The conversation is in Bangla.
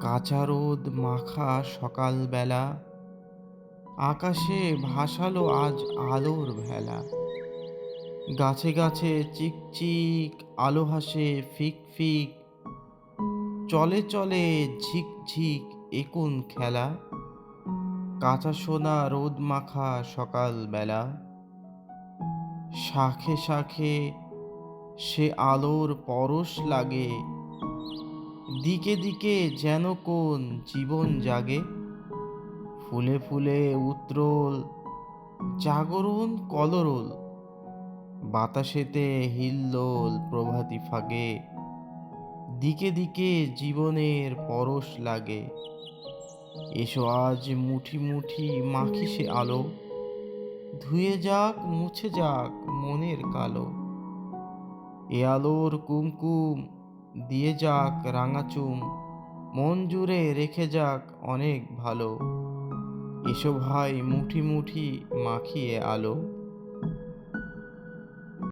কাঁচা রোদ মাখা সকালবেলা। আকাশে ভাসালো আজ আলোর ভেলা। গাছে গাছে চিকচিক আলো হাসে ফিক ফিক। চলে চলে ঝিকঝিক একুন খেলা। কাঁচা সোনা রোদ মাখা সকালবেলা। শাখে শাখে সে আলোর পরশ লাগে দিকে দিকে যেন কোন জীবন জাগে। ফুলে ফুলে উত্রোল, জাগরণ কলরোল। বাতাসেতে হিল্লোল প্রভাতি ফাগে দিকে দিকে জীবনের পরশ লাগে। এসো আজ মুঠি মুঠি মাখি সে আলো। ধুয়ে যাক, মুছে যাক মনের কালো। এ আলোর কুমকুম দিয়ে যাক রাঙাচুম, মন জুড়ে রেখে যাক অনেক ভালো। এসো ভাই মুঠি মুঠি মাখিয়ে আলো।